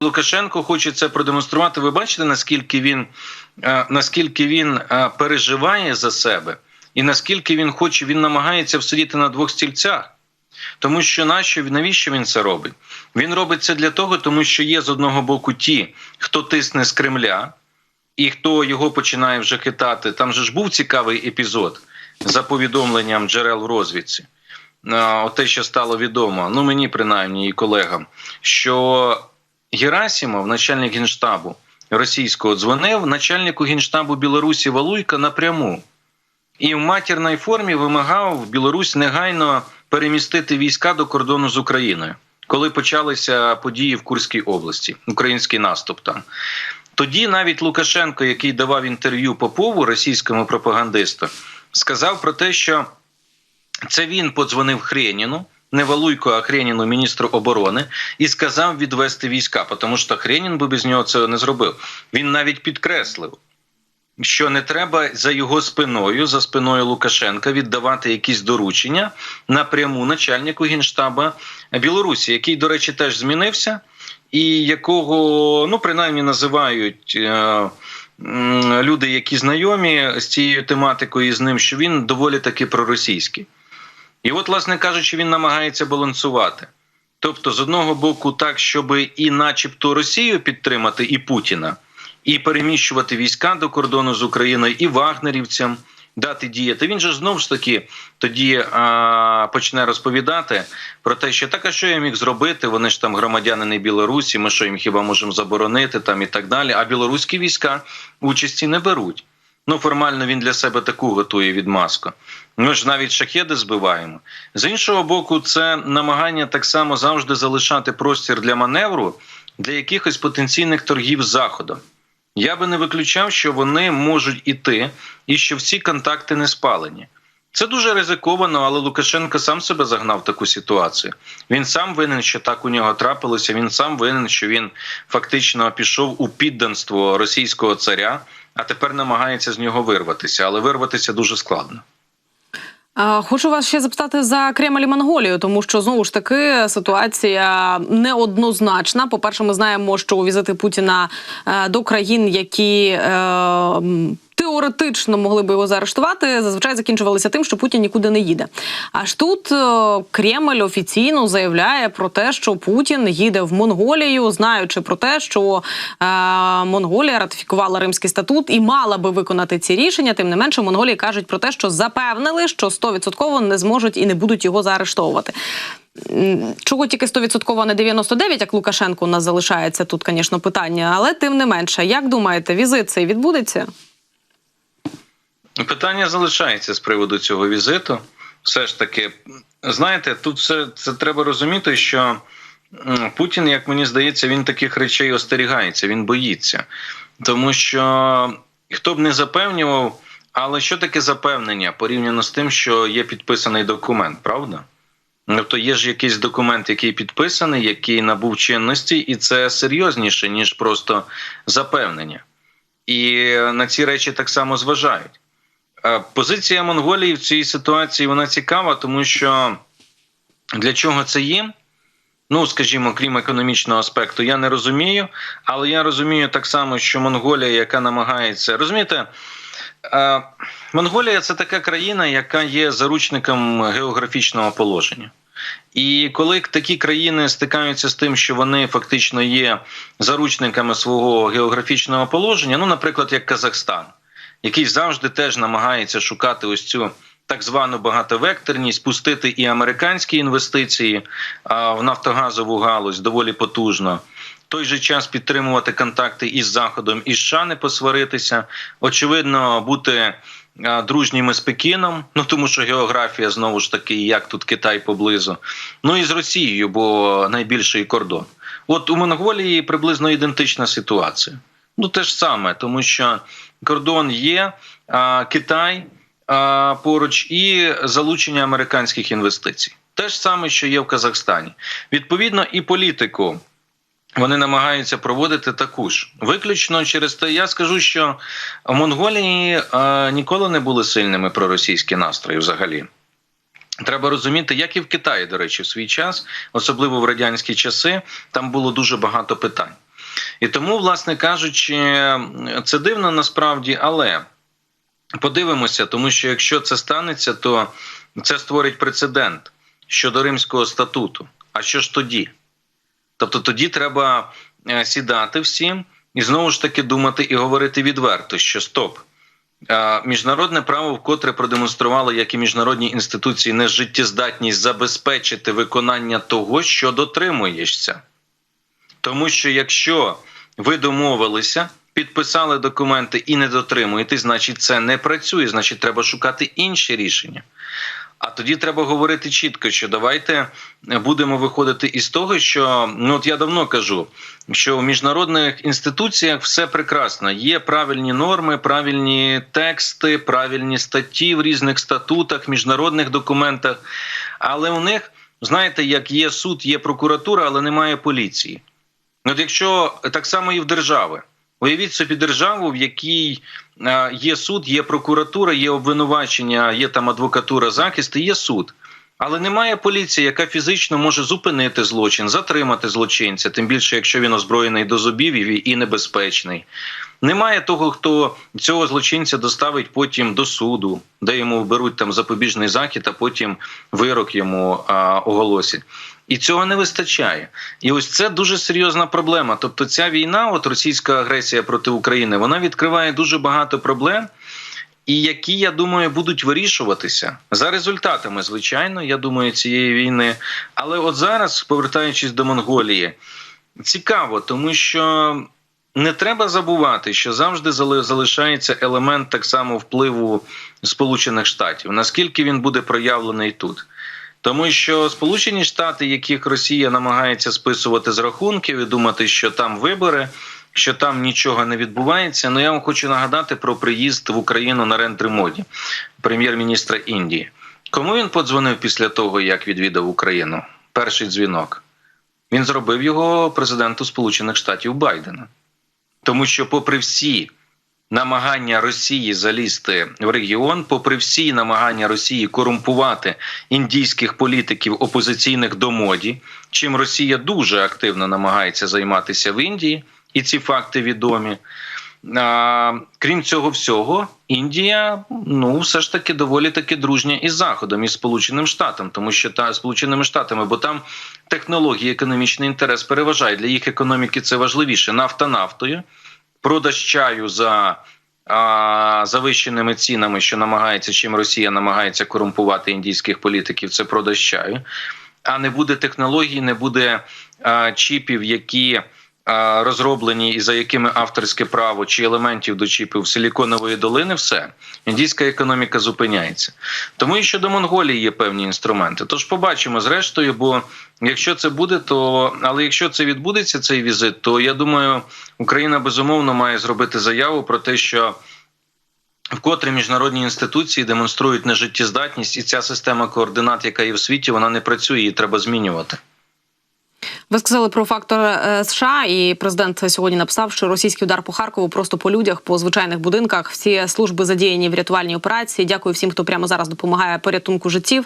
Лукашенко хоче це продемонструвати. Ви бачите, наскільки він е, наскільки він е, переживає за себе, і наскільки він хоче, він намагається всидіти на двох стільцях. Тому що нащо навіщо він це робить? Він робить це для того, тому що є з одного боку ті, хто тисне з Кремля, і хто його починає вже хитати. Там же ж був цікавий епізод за повідомленням джерел в розвідці. Е, те, що стало відомо, ну мені принаймні і колегам, що Герасимов, начальник генштабу російського, дзвонив начальнику генштабу Білорусі Валуйка напряму і в матірній формі вимагав Білорусь негайно перемістити війська до кордону з Україною, коли почалися події в Курській області, український наступ там. Тоді навіть Лукашенко, який давав інтерв'ю Попову російському пропагандисту, сказав про те, що це він подзвонив Хреніну, не Валуйко, а Хреніну, міністру оборони, і сказав відвести війська, тому що Хренін би без нього це не зробив. Він навіть підкреслив, що не треба за його спиною, за спиною Лукашенка, віддавати якісь доручення напряму начальнику генштаба Білорусі, який, до речі, теж змінився, і якого ну принаймні називають. Е Люди, які знайомі з цією тематикою і з ним, що він доволі таки проросійський. І от, власне кажучи, він намагається балансувати. Тобто, з одного боку, так, щоб і, начебто, Росію підтримати, і Путіна, і переміщувати війська до кордону з Україною, і вагнерівцям дати діяти. Він же знову ж таки тоді а, почне розповідати про те, що так, а що я міг зробити? Вони ж там громадянини Білорусі. Ми що їм хіба можемо заборонити там і так далі. А білоруські війська участі не беруть. Ну, формально він для себе таку готує відмазку. Ми ж навіть шахеди збиваємо. З іншого боку, це намагання так само завжди залишати простір для маневру для якихось потенційних торгів з заходом. Я би не виключав, що вони можуть іти і що всі контакти не спалені. Це дуже ризиковано, але Лукашенко сам себе загнав в таку ситуацію. Він сам винен, що так у нього трапилося. Він сам винен, що він фактично пішов у підданство російського царя, а тепер намагається з нього вирватися, але вирватися дуже складно. Хочу вас ще запитати за Кремль і Монголію, тому що знову ж таки ситуація неоднозначна. По перше, ми знаємо, що візити Путіна е, до країн, які е, теоретично могли би його заарештувати, зазвичай закінчувалися тим, що Путін нікуди не їде. Аж тут е, Кремль офіційно заявляє про те, що Путін їде в Монголію, знаючи про те, що е, Монголія ратифікувала Римський статут і мала би виконати ці рішення. Тим не менше, Монголії кажуть про те, що запевнили, що 100% не зможуть і не будуть його заарештовувати. Чого тільки 100%, а не 99%, як Лукашенко у нас залишається тут, звісно, питання, але тим не менше, як думаєте, візит цей відбудеться? Питання залишається з приводу цього візиту. Все ж таки, знаєте, тут все це треба розуміти, що Путін, як мені здається, він таких речей остерігається, він боїться. Тому що хто б не запевнював, але що таке запевнення порівняно з тим, що є підписаний документ, правда? Тобто є ж якийсь документ, який підписаний, який набув чинності, і це серйозніше, ніж просто запевнення. І на ці речі так само зважають. Е, позиція Монголії в цій ситуації вона цікава, тому що для чого це їм? Ну, скажімо, крім економічного аспекту, я не розумію, але я розумію так само, що Монголія, яка намагається розумієте, е, Монголія це така країна, яка є заручником географічного положення. І коли такі країни стикаються з тим, що вони фактично є заручниками свого географічного положення, ну, наприклад, як Казахстан який завжди теж намагається шукати ось цю так звану багатовекторність, пустити і американські інвестиції в нафтогазову галузь доволі потужно. В той же час підтримувати контакти із Заходом і США не посваритися, очевидно, бути дружніми з Пекіном, ну тому що географія знову ж таки, як тут Китай поблизу, ну і з Росією, бо найбільший кордон. От у Монголії приблизно ідентична ситуація. Ну те ж саме, тому що кордон є, а, Китай а, поруч і залучення американських інвестицій. Те ж саме, що є в Казахстані. Відповідно, і політику. Вони намагаються проводити таку ж виключно через те. Я скажу, що в Монголії а, ніколи не були сильними проросійські настрої. Взагалі, треба розуміти, як і в Китаї, до речі, в свій час, особливо в радянські часи, там було дуже багато питань. І тому, власне кажучи, це дивно насправді, але подивимося, тому що якщо це станеться, то це створить прецедент щодо Римського статуту. А що ж тоді? Тобто тоді треба е, сідати всім і знову ж таки думати і говорити відверто, що стоп. Е, Міжнародне право вкотре продемонструвало, як і міжнародні інституції, нежиттєздатність забезпечити виконання того, що дотримуєшся. Тому що якщо ви домовилися, підписали документи і не дотримуєте, значить це не працює, значить треба шукати інші рішення. А тоді треба говорити чітко, що давайте будемо виходити із того, що ну от я давно кажу, що в міжнародних інституціях все прекрасно. Є правильні норми, правильні тексти, правильні статті в різних статутах, міжнародних документах. Але у них, знаєте, як є суд, є прокуратура, але немає поліції. От якщо так само і в держави. Уявіть собі державу, в якій е, є суд, є прокуратура, є обвинувачення, є там адвокатура, захист, і є суд. Але немає поліції, яка фізично може зупинити злочин, затримати злочинця, тим більше, якщо він озброєний до зубів і небезпечний. Немає того, хто цього злочинця доставить потім до суду, де йому беруть там запобіжний захід, а потім вирок йому а, оголосять. І цього не вистачає. І ось це дуже серйозна проблема. Тобто, ця війна, от російська агресія проти України, вона відкриває дуже багато проблем, і які, я думаю, будуть вирішуватися за результатами, звичайно, я думаю, цієї війни. Але от зараз, повертаючись до Монголії, цікаво, тому що. Не треба забувати, що завжди залишається елемент так само впливу Сполучених Штатів. Наскільки він буде проявлений тут? Тому що Сполучені Штати, яких Росія намагається списувати з рахунків і думати, що там вибори, що там нічого не відбувається. Ну я вам хочу нагадати про приїзд в Україну на Рентримоді, прем'єр-міністра Індії. Кому він подзвонив після того, як відвідав Україну? Перший дзвінок. Він зробив його президенту Сполучених Штатів Байдена. Тому що, попри всі намагання Росії залізти в регіон, попри всі намагання Росії корумпувати індійських політиків опозиційних до моді, чим Росія дуже активно намагається займатися в Індії, і ці факти відомі. А, крім цього всього, Індія ну все ж таки доволі таки дружня із Заходом із Сполученим Штатом, тому що та Сполученими Штатами, бо там технології, економічний інтерес переважає для їх економіки. Це важливіше нафта нафтою, продаж чаю за а, завищеними цінами, що намагається чим Росія намагається корумпувати індійських політиків. Це продаж чаю, а не буде технологій, не буде а, чіпів, які розроблені і за якими авторське право чи елементів до чіпів силіконової долини, все індійська економіка зупиняється. Тому і щодо Монголії є певні інструменти. Тож побачимо зрештою, бо якщо це буде, то але якщо це відбудеться, цей візит, то я думаю, Україна безумовно має зробити заяву про те, що. Вкотре міжнародні інституції демонструють нежиттєздатність, і ця система координат, яка є в світі, вона не працює, її треба змінювати. Ви сказали про фактор е, США, і президент сьогодні написав, що російський удар по Харкову просто по людях, по звичайних будинках. Всі служби задіяні в рятувальній операції. Дякую всім, хто прямо зараз допомагає порятунку життів.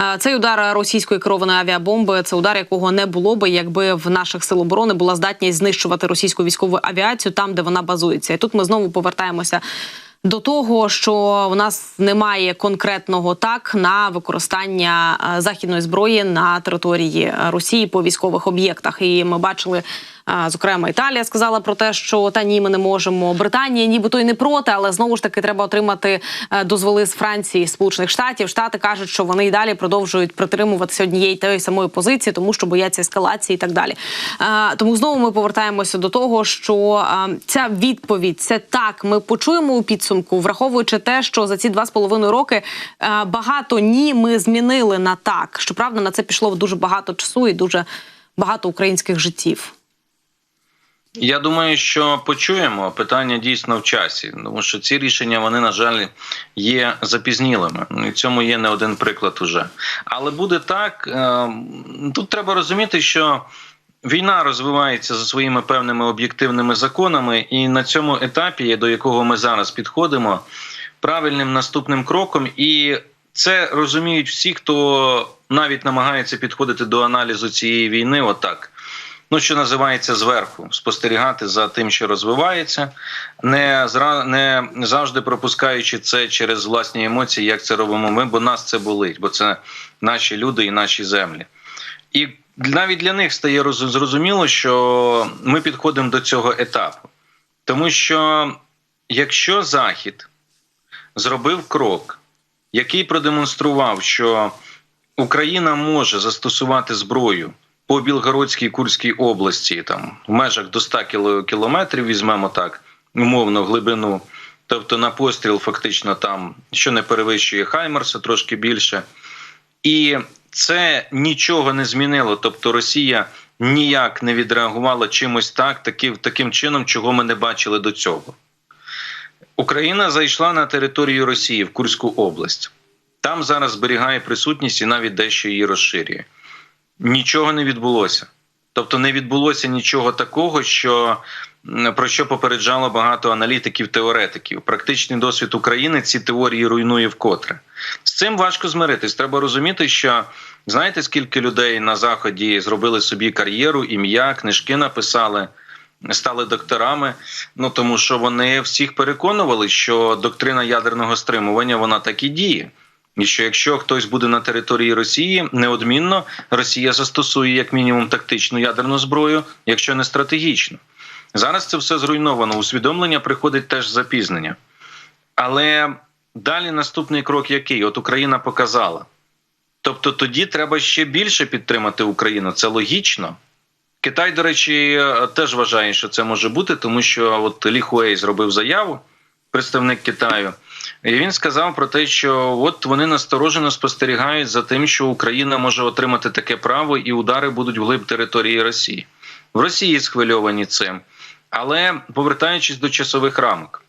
Е, цей удар російської керованої авіабомби це удар, якого не було би, якби в наших сил оборони була здатність знищувати російську військову авіацію там, де вона базується. І тут ми знову повертаємося до того, що у нас немає конкретного так на використання е, західної зброї на території Росії по військових об'єктах, і ми бачили Зокрема, Італія сказала про те, що та ні, ми не можемо. Британія, нібито й не проти, але знову ж таки треба отримати е, дозволи з Франції, Сполучених Штатів. Штати кажуть, що вони й далі продовжують притримуватися однієї тої самої позиції, тому що бояться ескалації і так далі. Тому знову ми повертаємося до того, що ця відповідь це так. Ми почуємо у підсумку, враховуючи те, що за ці два з половиною роки багато ні ми змінили на так. Щоправда, на це пішло дуже багато часу і дуже багато українських життів. Я думаю, що почуємо питання дійсно в часі, тому що ці рішення вони на жаль є запізнілими. І цьому є не один приклад уже. Але буде так. Е, тут треба розуміти, що війна розвивається за своїми певними об'єктивними законами, і на цьому етапі, до якого ми зараз підходимо, правильним наступним кроком, і це розуміють всі, хто навіть намагається підходити до аналізу цієї війни, отак ну що називається зверху, спостерігати за тим, що розвивається, не зра не завжди пропускаючи це через власні емоції, як це робимо ми, бо нас це болить, бо це наші люди і наші землі. І навіть для них стає роз- зрозуміло, що ми підходимо до цього етапу, тому що якщо Захід зробив крок, який продемонстрував, що Україна може застосувати зброю по Білгородській Курській області, там в межах до 100 кілометрів, візьмемо так, умовно глибину. Тобто на постріл фактично там, що не перевищує Хаймерса, трошки більше. І це нічого не змінило. Тобто Росія ніяк не відреагувала чимось так, таким, таким чином, чого ми не бачили до цього. Україна зайшла на територію Росії в Курську область. Там зараз зберігає присутність і навіть дещо її розширює. Нічого не відбулося. Тобто не відбулося нічого такого, що про що попереджало багато аналітиків, теоретиків. Практичний досвід України ці теорії руйнує вкотре. З цим важко змиритись. Треба розуміти, що знаєте, скільки людей на заході зробили собі кар'єру, ім'я, книжки написали, стали докторами. Ну тому що вони всіх переконували, що доктрина ядерного стримування вона так і діє. І що якщо хтось буде на території Росії, неодмінно Росія застосує як мінімум тактичну ядерну зброю, якщо не стратегічну. Зараз це все зруйновано. Усвідомлення приходить теж запізнення. Але далі наступний крок який? От Україна показала. Тобто тоді треба ще більше підтримати Україну. Це логічно. Китай, до речі, теж вважає, що це може бути, тому що от Лі Хуей зробив заяву, представник Китаю, і він сказав про те, що от вони насторожено спостерігають за тим, що Україна може отримати таке право, і удари будуть вглиб території Росії. В Росії схвильовані цим. Але повертаючись до часових рамок,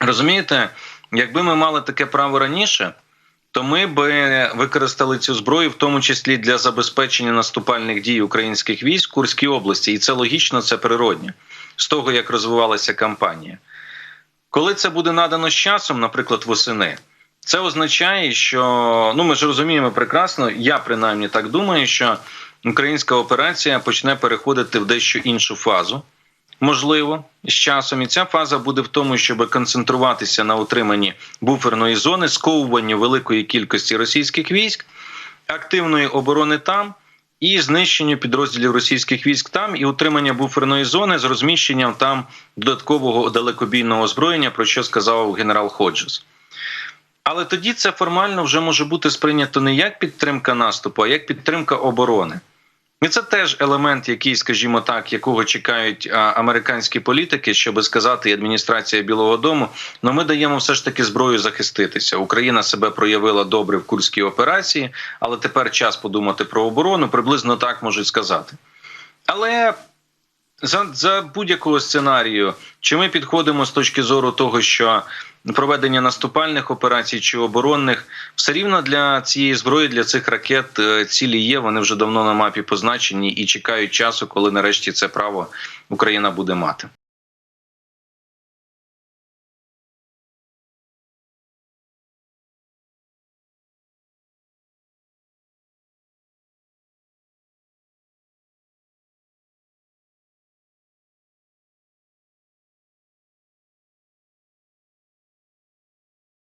розумієте, якби ми мали таке право раніше, то ми би використали цю зброю, в тому числі для забезпечення наступальних дій українських військ в Курській області, і це логічно, це природньо з того, як розвивалася кампанія. Коли це буде надано з часом, наприклад, восени, це означає, що ну ми ж розуміємо прекрасно, я принаймні так думаю, що українська операція почне переходити в дещо іншу фазу. Можливо, з часом і ця фаза буде в тому, щоб концентруватися на утриманні буферної зони, сковуванні великої кількості російських військ, активної оборони там і знищенню підрозділів російських військ там, і утримання буферної зони з розміщенням там додаткового далекобійного озброєння, про що сказав генерал Ходжес. Але тоді це формально вже може бути сприйнято не як підтримка наступу, а як підтримка оборони. І це теж елемент, який, скажімо так, якого чекають американські політики, щоб сказати і адміністрація Білого Дому. Ну ми даємо все ж таки зброю захиститися. Україна себе проявила добре в курській операції, але тепер час подумати про оборону. Приблизно так можуть сказати. Але за, за будь-якого сценарію, чи ми підходимо з точки зору того, що проведення наступальних операцій чи оборонних, все рівно для цієї зброї, для цих ракет е, цілі є. Вони вже давно на мапі позначені і чекають часу, коли нарешті це право Україна буде мати.